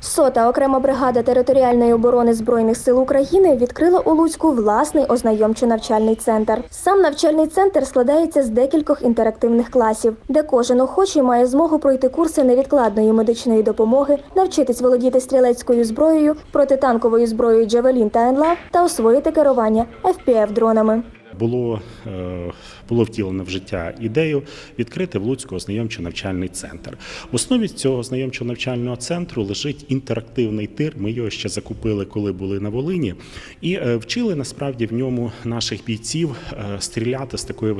Сота окрема бригада територіальної оборони збройних сил України відкрила у Луцьку власний ознайомчо-навчальний центр. Сам навчальний центр складається з декількох інтерактивних класів, де кожен охочий має змогу пройти курси невідкладної медичної допомоги, навчитись володіти стрілецькою зброєю, протитанковою зброєю Джавелін та Енлав та освоїти керування fpv дронами. Було, е, було втілено в життя ідею відкрити в Луцьку ознайомчо-навчальний центр. В основі цього ознайомчо-навчального центру лежить інтерактивний тир. Ми його ще закупили, коли були на Волині, і е, вчили насправді в ньому наших бійців е, стріляти з такої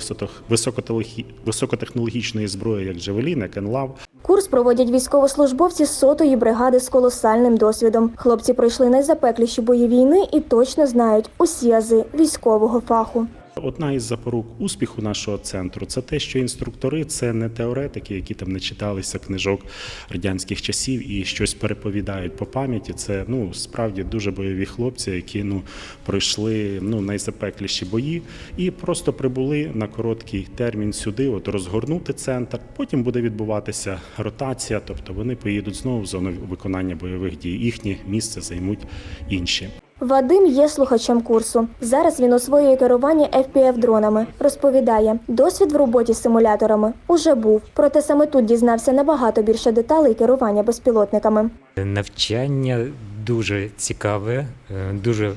високотехнологічної зброї, як Джавелін, як Енлав. Курс проводять військовослужбовці сотої бригади з колосальним досвідом. Хлопці пройшли найзапекліші бої війни і точно знають усі ази військового фаху. Одна із запорук успіху нашого центру це те, що інструктори це не теоретики, які там не читалися книжок радянських часів і щось переповідають по пам'яті. Це ну справді дуже бойові хлопці, які ну пройшли ну найзапекліші бої і просто прибули на короткий термін сюди, от розгорнути центр. Потім буде відбуватися ротація, тобто вони поїдуть знову в зону виконання бойових дій. Їхнє місце займуть інші. Вадим є слухачем курсу. Зараз він освоює керування fpv дронами. Розповідає, досвід в роботі з симуляторами уже був, проте саме тут дізнався набагато більше деталей керування безпілотниками. Навчання дуже цікаве, е, дуже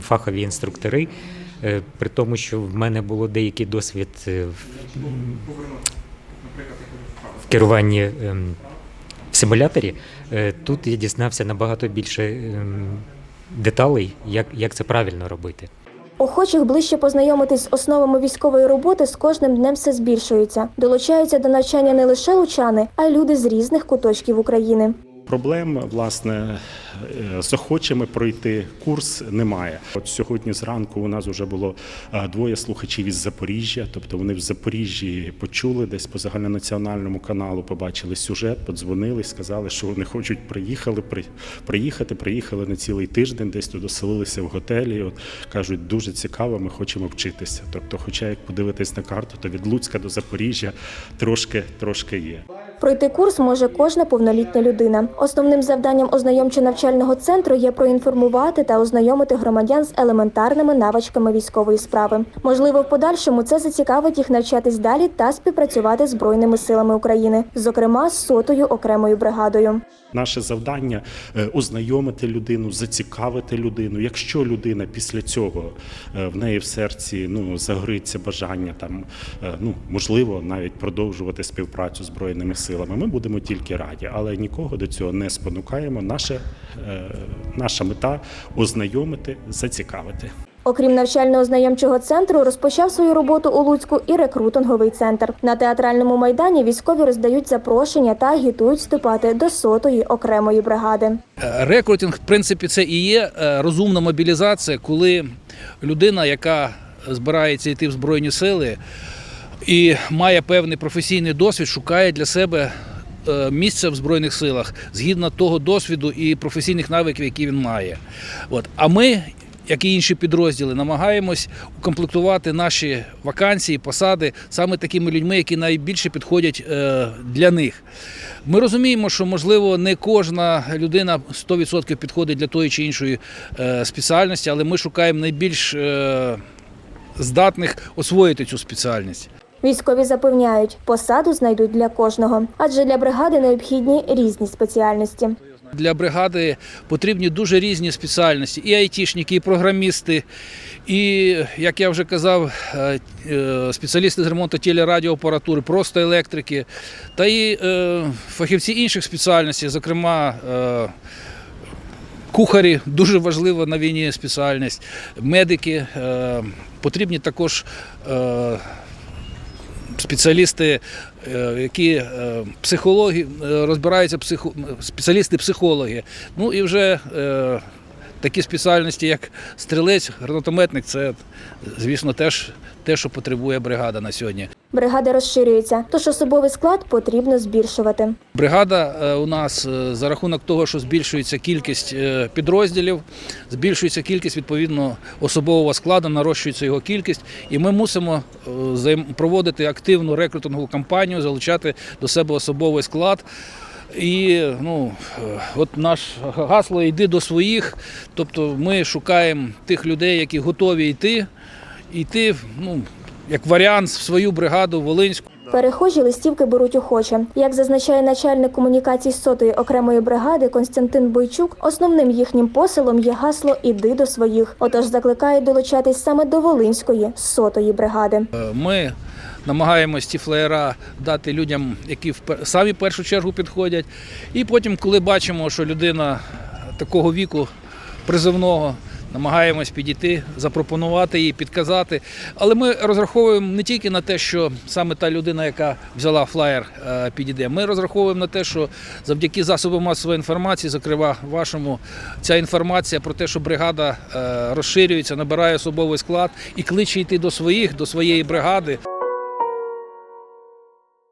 фахові інструктори. Е, При тому, що в мене було деякий досвід е, в- керуванні ем, в симуляторі, тут я дізнався набагато більше ем, деталей, як, як це правильно робити. Охочих ближче познайомитись з основами військової роботи з кожним днем все збільшується. Долучаються до навчання не лише лучани, а й люди з різних куточків України. Проблем власне е, з охочими пройти курс немає. От сьогодні зранку у нас вже було е, двоє слухачів із Запоріжжя, тобто вони в Запоріжжі почули десь по загальнонаціональному каналу, побачили сюжет, подзвонили, сказали, що вони хочуть приїхали, при, приїхати. Приїхали на цілий тиждень, десь тут оселилися в готелі. От кажуть, дуже цікаво, ми хочемо вчитися. Тобто, хоча як подивитись на карту, то від Луцька до Запоріжжя трошки трошки є. Пройти курс може кожна повнолітня людина. Основним завданням ознайомчо-навчального центру є проінформувати та ознайомити громадян з елементарними навичками військової справи. Можливо, в подальшому це зацікавить їх навчатись далі та співпрацювати з збройними силами України, зокрема з сотою окремою бригадою. Наше завдання е, ознайомити людину, зацікавити людину. Якщо людина після цього е, в неї в серці ну загориться бажання там, е, ну можливо, навіть продовжувати співпрацю з збройними силами, ми будемо тільки раді, але нікого до цього не спонукаємо. Наша, е, наша мета ознайомити, зацікавити. Окрім навчально-ознайомчого центру, розпочав свою роботу у Луцьку і рекрутинговий центр. На театральному майдані військові роздають запрошення та агітують вступати до сотої окремої бригади. Е, Рекрутинг, в принципі, це і є е, розумна мобілізація, коли людина, яка збирається йти в Збройні сили і має певний професійний досвід, шукає для себе е, місце в Збройних силах згідно того досвіду і професійних навиків, які він має. От. А ми, як і інші підрозділи, намагаємось укомплектувати наші вакансії, посади саме такими людьми, які найбільше підходять е, для них. Ми розуміємо, що можливо не кожна людина 100% підходить для тої чи іншої е, спеціальності, але ми шукаємо найбільш здатних освоїти цю спеціальність. Військові запевняють, посаду знайдуть для кожного, адже для бригади необхідні різні спеціальності. Для бригади потрібні дуже різні спеціальності: і айтішники, і програмісти, і, як я вже казав, е, е, спеціалісти з ремонту телерадіоапаратури, просто електрики, та і е, фахівці інших спеціальностей, зокрема. Кухарі дуже важлива на війні спеціальність, медики потрібні також е, спеціалісти, е, які е, психологи е, розбираються психо, спеціалісти-психологи. Ну і вже такі спеціальності, як стрілець, гранатометник, це, звісно, теж те, що потребує бригада на сьогодні. Бригада розширюється, тож особовий склад потрібно збільшувати. Бригада е, у нас е, за рахунок того, що збільшується кількість е, підрозділів, збільшується кількість відповідно особового складу, нарощується його кількість, і ми мусимо проводити активну рекрутингову кампанію, залучати до себе особовий склад. І ну, от наш гасло йди до своїх. Тобто ми шукаємо тих людей, які готові йти, йти ну, як варіант в свою бригаду Волинську. Перехожі листівки беруть охоче. Як зазначає начальник комунікацій сотої окремої бригади Константин Бойчук, основним їхнім посилом є гасло Іди до своїх. Отож закликає долучатись саме до Волинської сотої бригади. Е, Ми намагаємось ці флеєра дати людям, які в самі в першу чергу підходять. І потім, коли бачимо, що людина такого віку призовного, намагаємось підійти, запропонувати їй, підказати. Але ми розраховуємо не тільки на те, що саме та людина, яка взяла флаєр, е, підійде. Ми розраховуємо на те, що завдяки засобам масової інформації, зокрема вашому, ця інформація про те, що бригада е, розширюється, набирає особовий склад і кличе йти до своїх, до своєї бригади.